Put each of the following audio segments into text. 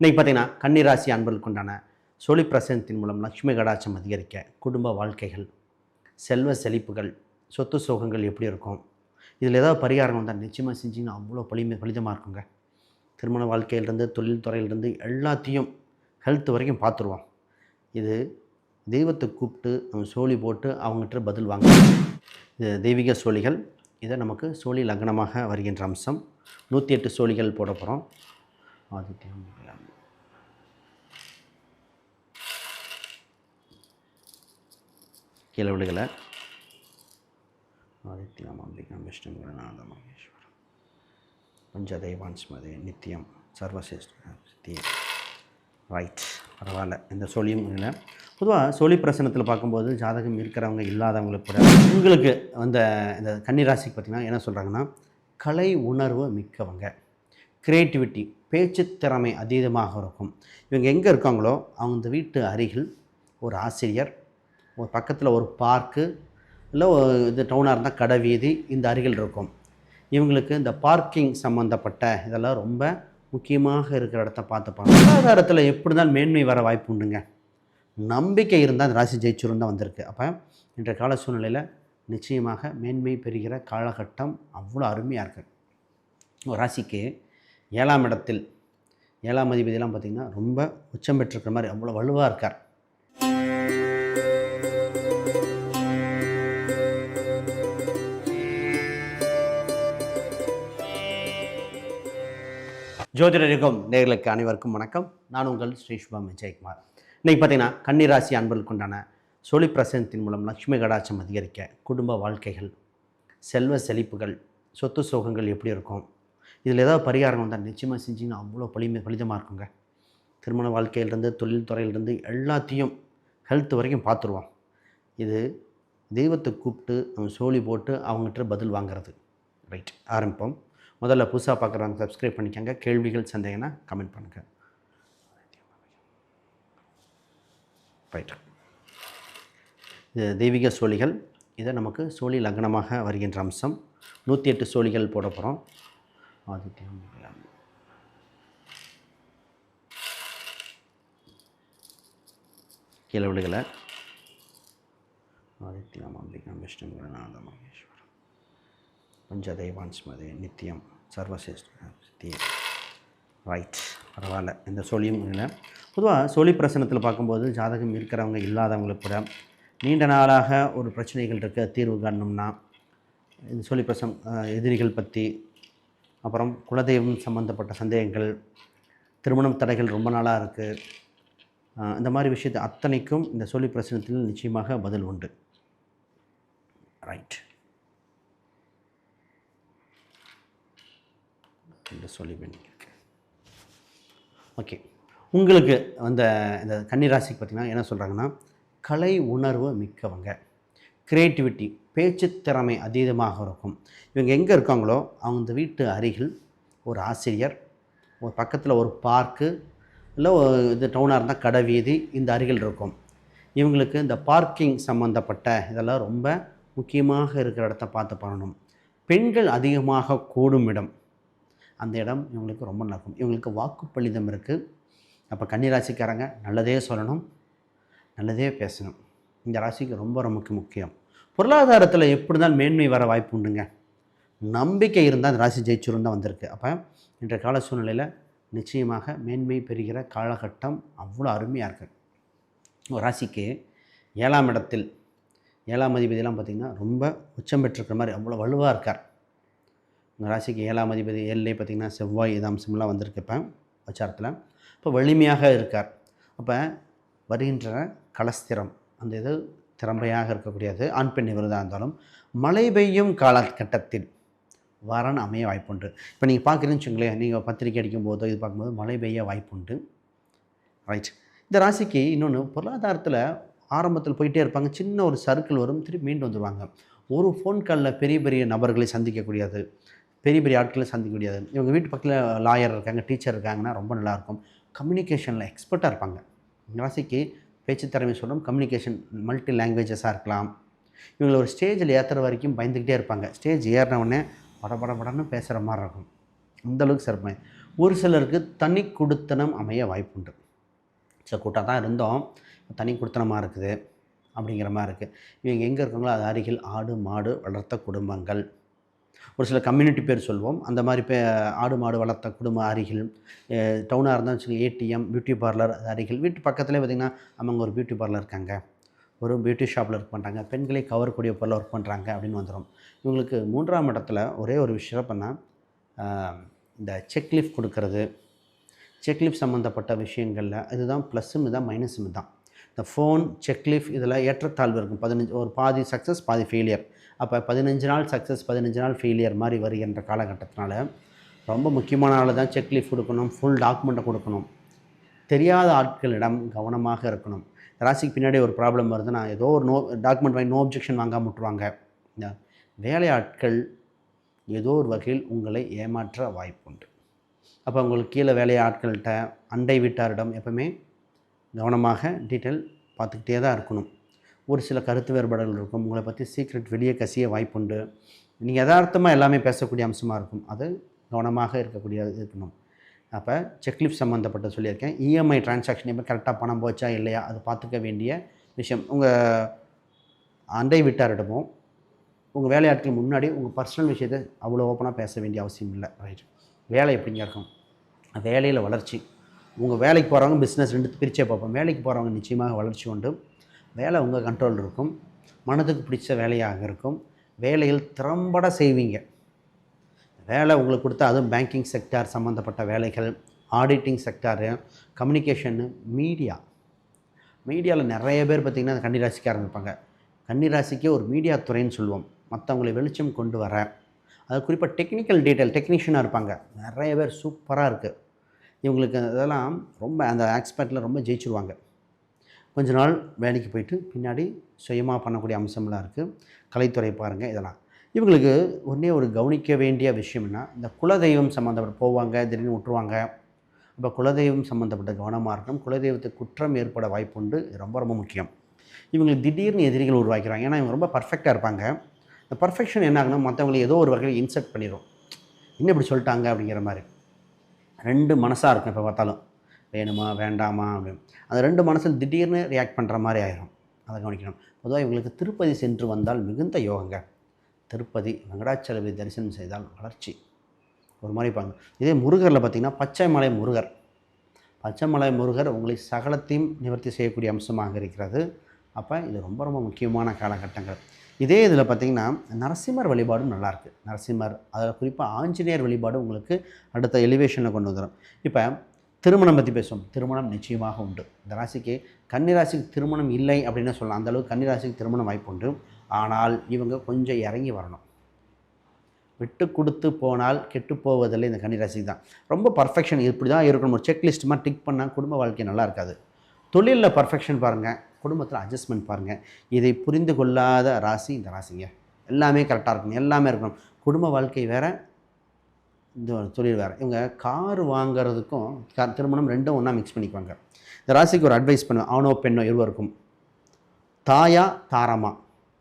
இன்றைக்கி பார்த்தீங்கன்னா கன்னிராசி அன்பர்களுக்குண்டான சோழி பிரசனத்தின் மூலம் லக்ஷ்மி கடாட்சம் அதிகரிக்க குடும்ப வாழ்க்கைகள் செல்வ செழிப்புகள் சொத்து சோகங்கள் எப்படி இருக்கும்? இதில் ஏதாவது பரிகாரம் வந்தால் நிச்சயமாக செஞ்சிங்கன்னா அவ்வளோ பலிமை பலிதமாக இருக்குங்க. திருமண வாழ்க்கையிலிருந்து தொழில் துறையிலிருந்து எல்லாத்தையும் ஹெல்த் வரைக்கும் பார்த்துருவோம். இது தெய்வத்தை கூப்பிட்டு நம்ம சோழி போட்டு அவங்ககிட்ட பதில் வாங்க இது தெய்வீக சோழிகள். இதை நமக்கு சோழி லக்னமாக வருகின்ற அம்சம். நூற்றி எட்டு சோழிகள் போட போகிறோம் ஆதித்யம். கீழே விடுகளை ஆதித்யம் அம்பிகா விஷ்ணு குருநாத மகேஸ்வரம் பஞ்சதெய்வான் ஸ்மதி நித்தியம் சர்வசிஷ்டி ரைட் பரவாயில்ல. இந்த சோழியும் இல்லை. பொதுவாக சோழி பிரசனத்தில் பார்க்கும்போது ஜாதகம் இருக்கிறவங்க இல்லாதவங்களுக்கு கூட உங்களுக்கு அந்த இந்த கன்னிராசிக்கு பார்த்திங்கன்னா என்ன சொல்கிறாங்கன்னா கலை உணர்வு மிக்கவங்க. க்ரியேட்டிவிட்டி பேச்சு திறமை அதீதமாக இருக்கும். இவங்க எங்கே இருக்காங்களோ அவங்க இந்த வீட்டு அருகில் ஒரு ஆசிரியர் ஒரு பக்கத்தில் ஒரு பார்க்கு இல்லை இது டவுனாக இருந்தால் கடை வீதி இந்த அருகில் இருக்கும். இவங்களுக்கு இந்த பார்க்கிங் சம்மந்தப்பட்ட இதெல்லாம் ரொம்ப முக்கியமாக இருக்கிற இடத்த பார்த்துப்பாங்க பொருளாதாரத்தில் எப்படி தான் மேன்மை வர வாய்ப்பு உண்டுங்க? நம்பிக்கை இருந்தால் அந்த ராசி ஜெயிச்சிரும் தான் வந்திருக்கு. அப்போ இன்றைய கால சூழ்நிலையில் நிச்சயமாக மேன்மை பெறுகிற காலகட்டம் அவ்வளோ அருமையாக இருக்குது ஒரு ராசிக்கு ஏழாம் இடத்தில் ஏழாம் அதிபதியெல்லாம் பார்த்திங்கன்னா ரொம்ப உச்சம் பெற்றிருக்கிற மாதிரி அவ்வளோ வலுவாக இருக்கார். ஜோதிடருக்கும் நேர்களுக்கு அனைவருக்கும் வணக்கம். நான் உங்கள் ஸ்ரீ சுபம் விஜயகுமார். இன்றைக்கி பார்த்தீங்கன்னா கன்னிராசி அன்பர்களுக்கு உண்டான பிரசனத்தின் மூலம் லக்ஷ்மி கடாட்சம் அதிகரிக்க குடும்ப வாழ்க்கைகள் செல்வ செழிப்புகள் சொத்து சோகங்கள் எப்படி இருக்கும் இதில் ஏதாவது பரிகாரம் வந்தால் நிச்சயமாக செஞ்சிங்கன்னா அவ்வளோ பலிமை பலிதமாக இருக்குங்க. திருமண வாழ்க்கையிலிருந்து தொழில் துறையிலிருந்து எல்லாத்தையும் ஹெல்த் வரைக்கும் பார்த்துருவோம். இது தெய்வத்தை கூப்பிட்டு நம்ம சோழி போட்டு அவங்ககிட்ட பதில் வாங்குறது. ரைட் ஆரம்பிப்போம். முதல்ல புதுசாக பார்க்குறவங்க சப்ஸ்கிரைப் பண்ணிக்கோங்க. கேள்விகள் சந்தேகம்னா கமெண்ட் பண்ணுங்கள் ரைட் இது தெய்வீக சோழிகள் இதை நமக்கு சோழி லக்னமாக வருகின்ற அம்சம். நூற்றி எட்டு சோழிகள் போட போகிறோம் ஆதித்யம் கீழே விடுகளை ஆதித்யம் அம்பிகா விஷ்ணு குருநாத மகேஸ்வரம் பஞ்சதெய்வான் ஸ்மதி நித்தியம் சர்வசிஷ்டி ரைட் பரவாயில்ல. இந்த சொல்லியும் இல்லை பொதுவாக சொலி பிரசனத்தில் பார்க்கும்போது ஜாதகம் இருக்கிறவங்க இல்லாதவங்களுக்கு கூட நீண்ட நாளாக ஒரு பிரச்சனைகள் இருக்க தீர்வு காணணும்னா இந்த சொலி பிரசனம் எதிரிகள் பற்றி அப்புறம் குலதெய்வம் சம்மந்தப்பட்ட சந்தேகங்கள் திருமணம் தடைகள் ரொம்ப நாளாக இருக்குது இந்த மாதிரி விஷயத்தை அத்தனைக்கும் இந்த சொல்லி பிரச்சனத்தில் நிச்சயமாக பதில் உண்டு. ரைட் என்று சொல்லி ஓகே உங்களுக்கு அந்த இந்த கன்னிராசிக்கு பார்த்திங்கன்னா என்ன சொல்கிறாங்கன்னா கலை உணர்வு மிக்கவங்க. க்ரியேட்டிவிட்டி பேச்சு திறமை அதீதமாக இருக்கும். இவங்க எங்கே இருக்காங்களோ அவங்க இந்த வீட்டு அருகில் ஒரு ஆசிரியர் ஒரு பக்கத்தில் ஒரு பார்க்கு இல்லை இது டவுனாக இருந்தால் கடை வீதி இந்த அருகில் இருக்கும். இவங்களுக்கு இந்த பார்க்கிங் சம்மந்தப்பட்ட இதெல்லாம் ரொம்ப முக்கியமாக இருக்கிற இடத்த பார்த்து பண்ணணும். பெண்கள் அதிகமாக கூடும் இடம். அந்த இடம் இவங்களுக்கு ரொம்ப நடக்கும் இவங்களுக்கு வாக்குப்பளிதம் இருக்குது அப்போ கன்னிராசிக்காரங்க நல்லதே சொல்லணும் நல்லதே பேசணும். இந்த ராசிக்கு ரொம்ப ரொம்ப முக்கியம். பொருளாதாரத்தில் எப்படி தான் மேன்மை வர வாய்ப்பு உண்டுங்க. நம்பிக்கை இருந்தால் அந்த ராசி ஜெயிச்சுரும் தான் வந்திருக்கு. அப்போ இன்றைய கால சூழ்நிலையில் நிச்சயமாக மேன்மை பெறுகிற காலகட்டம் அவ்வளோ அருமையாக இருக்குது ஒரு ராசிக்கு ஏழாம் இடத்தில் ஏழாம் அதிபதியெல்லாம் பார்த்திங்கன்னா ரொம்ப உச்சம் பெற்றிருக்கிற மாதிரி அவ்வளோ வலுவாக இருக்கார். இந்த ராசிக்கு ஏழாம் அதிபதி ஏழிலே பார்த்திங்கன்னா செவ்வாய் இது அம்சம்லாம் வந்திருக்கு வச்சாரத்தில் இப்போ வலிமையாக இருக்கார். அப்போ வருகின்ற கலஸ்திரம் அந்த இது திறமையாக இருக்கக்கூடியது. ஆண் பெண் விருதாக இருந்தாலும் மழை பெய்யும் காலகட்டத்தில் வரன் அமைய வாய்ப்புண்டு. இப்போ நீங்கள் பார்க்குறீங்கன்னு வச்சுங்களேன் நீங்கள் பத்திரிக்கை அடிக்கும் போதோ இது பார்க்கும்போது மழை பெய்ய வாய்ப்புண்டு. ரைட் இந்த ராசிக்கு இன்னொன்று பொருளாதாரத்தில் ஆரம்பத்தில் போயிட்டே இருப்பாங்க. சின்ன ஒரு சர்க்கிள் வரும் திருப்பி மீண்டும் வந்துடுவாங்க ஒரு ஃபோன் காலில் பெரிய பெரிய நபர்களை சந்திக்கக்கூடியது பெரிய பெரிய ஆட்களை சந்திக்க முடியாது இவங்க வீட்டு பக்கத்தில் லாயர் இருக்காங்க டீச்சர் இருக்காங்கன்னா ரொம்ப நல்லாயிருக்கும் கம்யூனிகேஷனில் எக்ஸ்பர்ட்டாக இருப்பாங்க. இந்த ராசிக்கு பேச்சு திறமை சொல்கிறோம் கம்யூனிகேஷன் மல்டி லாங்குவேஜஸாக இருக்கலாம். இவங்களை ஒரு ஸ்டேஜில் ஏற்றுற வரைக்கும் பயந்துக்கிட்டே இருப்பாங்க. ஸ்டேஜ் ஏறினவுடனே படபடபடன்னு பட பட படன்னு பேசுகிற மாதிரி இருக்கும். அந்தளவுக்கு சிறப்பு. ஒரு சிலருக்கு தனி குடுத்தனம் அமைய வாய்ப்புண்டு ஸோ கூட்டாக தான் இருந்தோம். தனி குடுத்தனமாக இருக்குது அப்படிங்கிற மாதிரி இருக்குது இவங்க எங்கே இருக்காங்களோ அது அருகில் ஆடு மாடு வளர்த்த குடும்பங்கள். ஒரு சில கம்யூனிட்டி பேர் சொல்வோம். அந்த மாதிரி பே ஆடு மாடு வளர்த்த குடும்ப அருகில் டவுனாக இருந்தால் வச்சுக்கோங்க ஏடிஎம் பியூட்டி பார்லர் அருகில் வீட்டு பக்கத்துலேயே பார்த்திங்கன்னா அவங்க ஒரு பியூட்டி பார்லர் இருக்காங்க. ஒரு பியூட்டி ஷாப்பில் ஒர்க் பண்ணுறாங்க பெண்களை கவரக்கூடிய பொருள் ஒர்க் பண்ணுறாங்க அப்படின்னு வந்துடும் இவங்களுக்கு மூன்றாம் இடத்துல ஒரே ஒரு விஷயம் பண்ணால் இந்த செக்லிஃப் கொடுக்கறது. செக்லிஃப் சம்மந்தப்பட்ட விஷயங்களில் இதுதான் ப்ளஸ்ஸும் இதுதான் மைனஸும் இதுதான் இந்த ஃபோன் செக்லிஃப் இதில் ஏற்றத்தாழ்வு இருக்கும். பதினஞ்சு ஒரு பாதி சக்ஸஸ் பாதி ஃபெயிலியர் அப்போ பதினஞ்சு நாள் சக்ஸஸ் பதினஞ்சு நாள் ஃபெயிலியர் மாதிரி வருகின்ற காலகட்டத்தினால ரொம்ப முக்கியமான ஆள் தான் செக்லிஃப் கொடுக்கணும் ஃபுல் டாக்குமெண்ட்டை கொடுக்கணும். தெரியாத ஆட்களிடம் கவனமாக இருக்கணும். ராசிக்கு பின்னாடி ஒரு ப்ராப்ளம் வருதுன்னா ஏதோ ஒரு நோ டாக்குமெண்ட் வாங்கி நோ அப்ஜெக்ஷன் வாங்க விட்டுருவாங்க. வேலை வேலையாட்கள் ஏதோ ஒரு வகையில் உங்களை ஏமாற்ற வாய்ப்புண்டு. அப்போ உங்களுக்கு கீழே வேலைய ஆட்கள்கிட்ட அண்டை வீட்டாரிடம் எப்பவுமே கவனமாக டீட்டெயில் பார்த்துக்கிட்டே தான் இருக்கணும். ஒரு சில கருத்து வேறுபாடுகள் இருக்கும். உங்களை பற்றி சீக்ரெட் வெளியே கசிய வாய்ப்புண்டு. நீங்கள் யதார்த்தமாக எல்லாமே பேசக்கூடிய அம்சமாக இருக்கும். அது கவனமாக இருக்கக்கூடிய இருக்கணும். அப்போ செக்லிப் சம்மந்தப்பட்ட சொல்லியிருக்கேன். இஎம்ஐ டிரான்சாக்ஷன் எப்போ கரெக்டாக பணம் போச்சா இல்லையா? அது பார்த்துக்க வேண்டிய விஷயம். உங்கள் அண்டை விட்டாரிடமும் உங்கள் வேலையாட்கள் முன்னாடி உங்கள் பர்சனல் விஷயத்தை அவ்வளோ ஓப்பனாக பேச வேண்டிய அவசியம் இல்லை. ரைட் வேலை எப்படிங்க இருக்கும்? வேலையில் வளர்ச்சி. உங்கள் வேலைக்கு போகிறவங்க பிஸ்னஸ் ரெண்டு பிரிச்சே பார்ப்போம். வேலைக்கு போகிறவங்க நிச்சயமாக வளர்ச்சி உண்டு. வேலை உங்கள் கண்ட்ரோல் இருக்கும். மனதுக்கு பிடிச்ச வேலையாக இருக்கும். வேலையில் திறம்பட செய்வீங்க. வேலை உங்களுக்கு கொடுத்தா அதுவும் பேங்கிங் செக்டார் சம்மந்தப்பட்ட வேலைகள் ஆடிட்டிங் செக்டாரு கம்யூனிகேஷனு மீடியா மீடியாவில் நிறைய பேர் பார்த்திங்கன்னா கன்னிராசிக்காரங்க இருப்பாங்க. கன்னிராசிக்கே ஒரு மீடியா துறைன்னு சொல்லுவோம். மற்றவங்களை வெளிச்சம் கொண்டு வர. அது குறிப்பாக டெக்னிக்கல் டீட்டெயில் டெக்னீஷியனாக இருப்பாங்க. நிறைய பேர் சூப்பராக இருக்குது இவங்களுக்கு இதெல்லாம் ரொம்ப அந்த ஆக்ஸ்பர்ட்டில் ரொம்ப ஜெயிச்சிருவாங்க. கொஞ்ச நாள் வேலைக்கு போயிட்டு பின்னாடி சுயமாக பண்ணக்கூடிய அம்சம்லாம் இருக்குது கலைத்துறை பாருங்கள் இதெல்லாம். இவங்களுக்கு ஒன்றே ஒரு கவனிக்க வேண்டிய விஷயம்னா இந்த குலதெய்வம் சம்மந்தப்பட்ட போவாங்க திடீர்னு விட்டுருவாங்க அப்போ குலதெய்வம் சம்மந்தப்பட்ட கவனமாக இருக்கணும். குலதெய்வத்துக்கு குற்றம் ஏற்பட வாய்ப்புண்டு இது ரொம்ப ரொம்ப முக்கியம். இவங்களுக்கு திடீர்னு எதிரிகள் உருவாக்கிறாங்க. ஏன்னா இவங்க ரொம்ப பர்ஃபெக்டாக இருப்பாங்க. இந்த பர்ஃபெக்ஷன் என்ன ஆகுனா மற்றவங்களை ஏதோ ஒரு வகையில் இன்செர்ட் பண்ணிடும் இன்னும் இப்படி சொல்லிட்டாங்க அப்படிங்கிற மாதிரி. ரெண்டு மனசாக இருக்கும் இப்போ பார்த்தாலும். வேணுமா வேண்டாமா அப்படின்னு அந்த ரெண்டு மனசில் திடீர்னு ரியாக்ட் பண்ணுற மாதிரி ஆயிரும். அதை கவனிக்கணும். பொதுவாக இவங்களுக்கு திருப்பதி சென்று வந்தால் மிகுந்த யோகங்க. திருப்பதி வெங்கடாச்சலபதி தரிசனம் செய்தால் வளர்ச்சி. ஒரு மாதிரி பாருங்க. இதே முருகரில் பார்த்திங்கன்னா பச்சை மலை முருகர். பச்சை மலை முருகர் உங்களை சகலத்தையும் நிவர்த்தி செய்யக்கூடிய அம்சமாக இருக்கிறது. அப்போ இது ரொம்ப ரொம்ப முக்கியமான காலகட்டங்கள். இதே இதில் பார்த்திங்கன்னா நரசிம்மர் வழிபாடும் நல்லாயிருக்கு நரசிம்மர் அதில் குறிப்பாக ஆஞ்சநேயர் வழிபாடு உங்களுக்கு அடுத்த எலிவேஷனில் கொண்டு வந்துடும் இப்போ திருமணம் பற்றி பேசுவோம். திருமணம் நிச்சயமாக உண்டு. இந்த ராசிக்கு கன்னிராசிக்கு திருமணம் இல்லை அப்படின்னு சொல்லலாம். அந்த அளவுக்கு கன்னிராசிக்கு திருமணம் வாய்ப்பு உண்டு. ஆனால் இவங்க கொஞ்சம் இறங்கி வரணும். விட்டு கொடுத்து போனால் கெட்டு போவதில்லை இந்த கன்னிராசிக்கு தான். ரொம்ப பர்ஃபெக்ஷன் இப்படி தான் இருக்கணும். ஒரு செக்லிஸ்ட் மாதிரி டிக் பண்ணால் குடும்ப வாழ்க்கை நல்லா இருக்காது. தொழிலில் பர்ஃபெக்ஷன் பாருங்கள் குடும்பத்தில் அட்ஜஸ்ட்மெண்ட் பாருங்கள் இதை புரிந்து கொள்ளாத ராசி இந்த ராசிங்க. எல்லாமே கரெக்டாக இருக்கணும். எல்லாமே இருக்கணும். குடும்ப வாழ்க்கை வேறு இந்த ஒரு இவங்க கார் வாங்குறதுக்கும் திருமணம் ரெண்டும் ஒன்றா மிக்ஸ் பண்ணிக்குவாங்க. இந்த ராசிக்கு ஒரு அட்வைஸ் பண்ணுவேன் ஆணோ பெண்ணோ இருவருக்கும். தாயா தாரமா.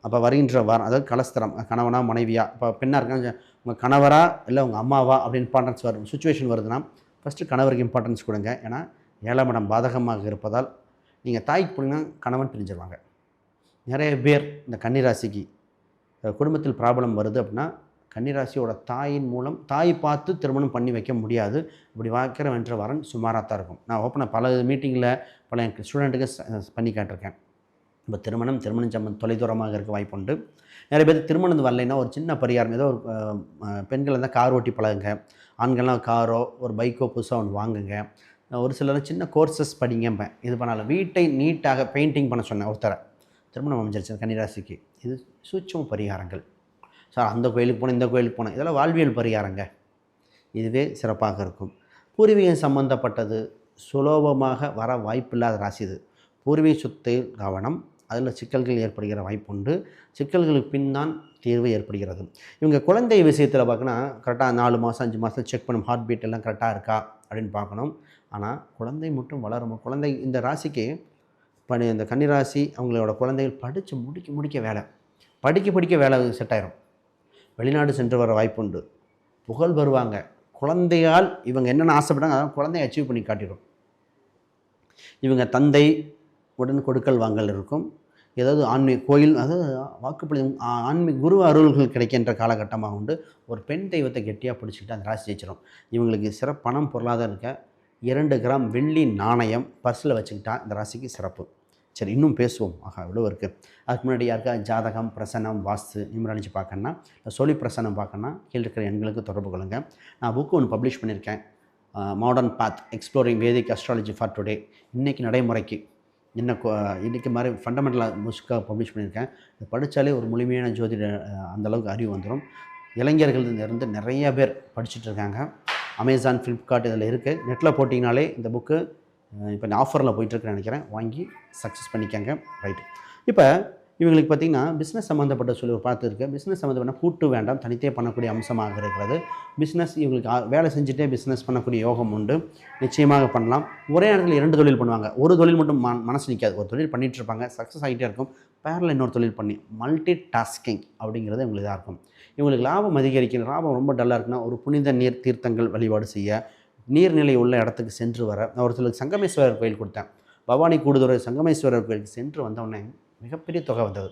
அப்போ வருகின்ற வாரம் அதாவது கலஸ்தரம் கணவனா மனைவியா இப்போ பெண்ணாக இருக்காங்க உங்கள் கணவரா இல்லை உங்கள் அம்மாவா அப்படின்னு இம்பார்ட்டன்ஸ் வரும் சுச்சுவேஷன் வருதுன்னா ஃபஸ்ட்டு கணவருக்கு இம்பார்ட்டன்ஸ் கொடுங்க. ஏன்னா ஏழாம் இடம் பாதகமாக இருப்பதால் நீங்கள் தாய்க்கு போனீங்கன்னா கணவன் பிரிஞ்சிருவாங்க. நிறைய பேர் இந்த கன்னிராசிக்கு குடும்பத்தில் ப்ராப்ளம் வருது அப்படின்னா கன்னிராசியோட தாயின் மூலம் தாய் பார்த்து திருமணம் பண்ணி வைக்க முடியாது. இப்படி வாக்கிற வென்ற வரன் சுமாராக தான் இருக்கும். நான் ஓப்பனாக பல மீட்டிங்கில் பல எனக்கு ஸ்டூடெண்ட்டுக்கு பண்ணி கேட்டிருக்கேன். இப்போ திருமணம் திருமணம் சம்பந்தம் தொலைதூரமாக இருக்க வாய்ப்புண்டு நிறைய பேர் திருமணம் வரலைன்னா ஒரு சின்ன பரிகாரம் ஏதோ ஒரு பெண்கள் இருந்தால் கார் ஓட்டி பழகுங்க. ஆண்கள்லாம் காரோ ஒரு பைக்கோ புதுசாக ஒன்று வாங்குங்க. ஒரு சிலர் சின்ன கோர்சஸ் படிங்கம்பேன் இது பண்ணாலும் வீட்டை நீட்டாக பெயிண்டிங் பண்ண சொன்னேன் ஒருத்தரை. திருமணம் அமைஞ்சிருச்சு கன்னிராசிக்கு. இது சூட்சம பரிகாரங்கள். சார் அந்த கோயிலுக்கு போனேன் இந்த கோயிலுக்கு போனேன். இதெல்லாம் வாழ்வியல் பரிகாரங்க. இதுவே சிறப்பாக இருக்கும். பூர்வீகம் சம்பந்தப்பட்டது சுலபமாக வர வாய்ப்பில்லாத ராசி இது. பூர்வீக சொத்தில் கவனம் அதில் சிக்கல்கள் ஏற்படுகிற வாய்ப்புண்டு. சிக்கல்களுக்கு பின்தான் தீர்வு ஏற்படுகிறது. இவங்க குழந்தை விஷயத்தில் பார்க்கணும் கரெக்டாக நாலு மாதம் அஞ்சு மாதம் செக் பண்ணும் ஹார்ட் பீட் எல்லாம் கரெக்டாக இருக்கா அப்படின்னு பார்க்கணும் ஆனால் குழந்தை மட்டும் வளரும்? குழந்தை இந்த ராசிக்கு பணி இந்த கன்னிராசி அவங்களோட குழந்தைகள் படித்து முடிக்க முடிக்க வேலை. படிக்க படிக்க வேலை செட் ஆயிரும். வெளிநாடு சென்று வர வாய்ப்புண்டு. புகழ் வருவாங்க. குழந்தையால் இவங்க என்னென்ன ஆசைப்பட்டாங்க அதான் குழந்தைய அச்சீவ் பண்ணி காட்டிடும். இவங்க தந்தை உடன் கொடுக்கல் வாங்கல் இருக்கும். ஏதாவது ஆன்மீக கோயில் அதாவது வாக்குப்படி ஆன்மீக குரு அருள்கள் கிடைக்கின்ற காலகட்டமாக உண்டு. ஒரு பெண் தெய்வத்தை கெட்டியாக பிடிச்சிக்கிட்டு அந்த ராசி ஜெயிச்சிடும் இவங்களுக்கு சிறப்பு பணம் பொருளாதாரம் இருக்க. இரண்டு கிராம் வெள்ளி நாணயம் பர்ஸில் வச்சுக்கிட்டா இந்த ராசிக்கு சிறப்பு. சரி இன்னும் பேசுவோம். ஆஹா இவ்வளோ இருக்குது அதுக்கு முன்னாடி யாருக்கா ஜாதகம் பிரசனம் வாஸ்து நிமிரணிச்சு பார்க்கணுன்னா சொல்லி பிரசனம் பார்க்கணுன்னா கீழே இருக்கிற எண்களுக்கு தொடர்பு கொள்ளுங்கள் நான் புக்கு ஒன்று பப்ளிஷ் பண்ணியிருக்கேன். Modern path exploring Vedic astrology for today இன்றைக்கி நடைமுறைக்கு இன்னும் இன்றைக்கி மாதிரி ஃபண்டமெண்டலாக முஸ்காக பப்ளிஷ் பண்ணியிருக்கேன். இது படித்தாலே ஒரு முழுமையான ஜோதிட அந்தளவுக்கு அந்த அளவுக்கு அறிவு வந்துடும். இளைஞர்கள் இருந்து நிறைய பேர் படிச்சுட்டு இருக்காங்க. அமேசான் ஃப்ளிப்கார்ட் இதில் இருக்குது நெட்டில் போட்டிங்கனாலே இந்த புக்கு இப்போ ஆஃபரில் போயிட்டுருக்குன்னு நினைக்கிறேன். வாங்கி சக்ஸஸ் பண்ணிக்கங்க. ரைட்டு இப்போ இவங்களுக்கு பார்த்திங்கன்னா பிஸ்னஸ் சம்மந்தப்பட்ட சொல்லி ஒரு பார்த்து இருக்குது பிஸ்னஸ் சம்மந்தப்பட்ட கூட்டு வேண்டாம் தனித்தே பண்ணக்கூடிய அம்சமாக இருக்கிறது. பிஸ்னஸ் இவங்களுக்கு வேலை செஞ்சுட்டே பிஸ்னஸ் பண்ணக்கூடிய யோகம் உண்டு. நிச்சயமாக பண்ணலாம். ஒரே இடத்துல இரண்டு தொழில் பண்ணுவாங்க. ஒரு தொழில் மட்டும் ம மனசு நிற்காது ஒரு தொழில் பண்ணிகிட்டு இருப்பாங்க. சக்ஸஸ் ஆகிட்டே இருக்கும். பேரில் இன்னொரு தொழில் பண்ணி மல்டி டாஸ்கிங் அப்படிங்கிறது இவங்களுக்கு இதாக இருக்கும். இவங்களுக்கு லாபம் அதிகரிக்கணும். லாபம் ரொம்ப டல்லாக இருக்குன்னா ஒரு புனித நீர் தீர்த்தங்கள் வழிபாடு செய்ய நீர்நிலை உள்ள இடத்துக்கு சென்று வர நான் ஒரு சிலருக்கு சங்கமேஸ்வரர் கோயில் கொடுத்தேன். பவானி கூடுதுறை சங்கமேஸ்வரர் கோயிலுக்கு சென்று வந்தவுடனே மிகப்பெரிய தொகை வந்தது.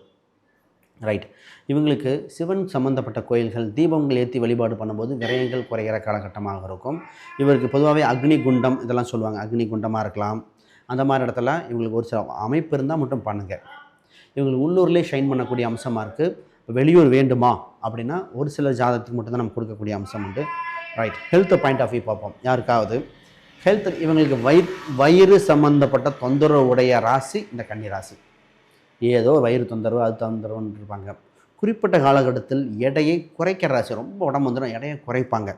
ரைட் இவங்களுக்கு சிவன் சம்பந்தப்பட்ட கோயில்கள் தீபங்கள் ஏற்றி வழிபாடு பண்ணும்போது விரயங்கள் குறையிற காலகட்டமாக இருக்கும். இவருக்கு பொதுவாகவே அக்னி குண்டம் இதெல்லாம் சொல்லுவாங்க. அக்னி குண்டமாக இருக்கலாம். அந்த மாதிரி இடத்துல இவங்களுக்கு ஒரு சில அமைப்பு இருந்தால் மட்டும் பண்ணுங்கள் இவங்களுக்கு உள்ளூர்லேயே ஷைன் பண்ணக்கூடிய அம்சமாக இருக்குது வெளியூர் வேண்டுமா அப்படின்னா ஒரு சில ஜாதகத்துக்கு மட்டும்தான் நம்ம கொடுக்கக்கூடிய அம்சம் உண்டு. Right health point of view பார்ப்போம். யாருக்காவது? ஹெல்த் இவங்களுக்கு வயிறு வயிறு சம்மந்தப்பட்ட தொந்தரவு உடைய ராசி இந்த கன்னி ராசி. ஏதோ வயிறு தொந்தரவு அது தொந்தரவுன்னு இருப்பாங்க. குறிப்பிட்ட காலகட்டத்தில் எடையை குறைக்கிற ராசி ரொம்ப உடம்பு வந்துடும் எடையை குறைப்பாங்க.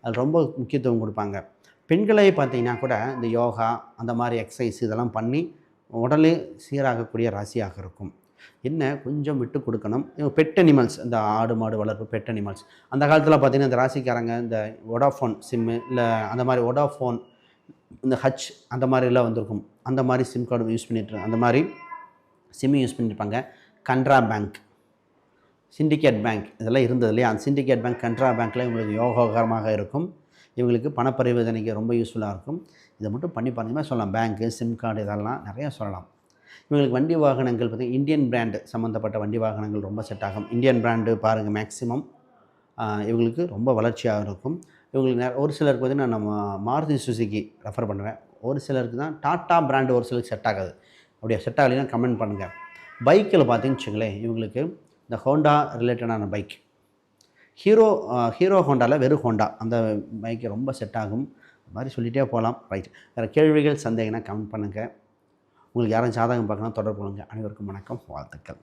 அது ரொம்ப முக்கியத்துவம் கொடுப்பாங்க. பெண்களை பார்த்தீங்கன்னா கூட இந்த யோகா அந்த மாதிரி எக்ஸசைஸ் இதெல்லாம் பண்ணி உடலே சீராகக்கூடிய ராசியாக இருக்கும். என்ன கொஞ்சம் விட்டு கொடுக்கணும். பெட் அனிமல்ஸ் இந்த ஆடு மாடு வளர்ப்பு பெட் அனிமல்ஸ் அந்த காலத்தில் பார்த்தீங்கன்னா இந்த ராசிக்காரங்க இந்த ஒடாஃபோன் சிம்மு இல்லை அந்த மாதிரி ஒடாஃபோன் இந்த ஹச் அந்த மாதிரிலாம் வந்திருக்கும். அந்த மாதிரி சிம் கார்டு யூஸ் பண்ணிட்டு அந்த மாதிரி சிம்மு யூஸ் பண்ணியிருப்பாங்க கன்ட்ரா பேங்க் சிண்டிகேட் பேங்க் இதெல்லாம் இருந்தது இல்லையா? அந்த சிண்டிகேட் பேங்க் கன்ட்ரா பேங்க்கில் இவங்களுக்கு யோககரமாக இருக்கும். இவங்களுக்கு பணப்பரிவர்த்தனைக்கு ரொம்ப யூஸ்ஃபுல்லாக இருக்கும். இதை மட்டும் பண்ணி பார்த்தீங்கன்னா சொல்லலாம். பேங்க்கு சிம் கார்டு இதெல்லாம் நிறையா சொல்லலாம். இவங்களுக்கு வண்டி வாகனங்கள் பார்த்திங்கன்னா இந்தியன் பிராண்டு சம்மந்தப்பட்ட வண்டி வாகனங்கள் ரொம்ப செட் ஆகும். இந்தியன் பிராண்டு பாருங்கள் மேக்ஸிமம் இவங்களுக்கு ரொம்ப வளர்ச்சியாக இருக்கும். இவங்களுக்கு ஒரு சிலருக்கு பார்த்திங்கன்னா நம்ம மாருதி சுசுகி ரெஃபர் பண்ணுவேன். ஒரு சிலருக்கு தான் டாட்டா பிராண்டு ஒரு சிலருக்கு செட் ஆகாது. அப்படியே செட் ஆகலைன்னா கமெண்ட் பண்ணுங்கள் பைக்கில் பார்த்தீங்கன்னு வச்சுங்களேன் இவங்களுக்கு இந்த ஹோண்டா ரிலேட்டடான பைக் ஹீரோ ஹீரோ ஹோண்டாவில் வெறும் ஹோண்டா அந்த பைக்கு ரொம்ப செட் ஆகும். இந்த மாதிரி சொல்லிகிட்டே போகலாம். ரைட் வேறு கேள்விகள் சந்தேகம்னா கமெண்ட் பண்ணுங்கள் உங்களுக்கு யாரும் சாதகம் பார்க்கணும் தொடர்பு கொள்ளுங்கள் அனைவருக்கும் வணக்கம். வாழ்த்துக்கள்.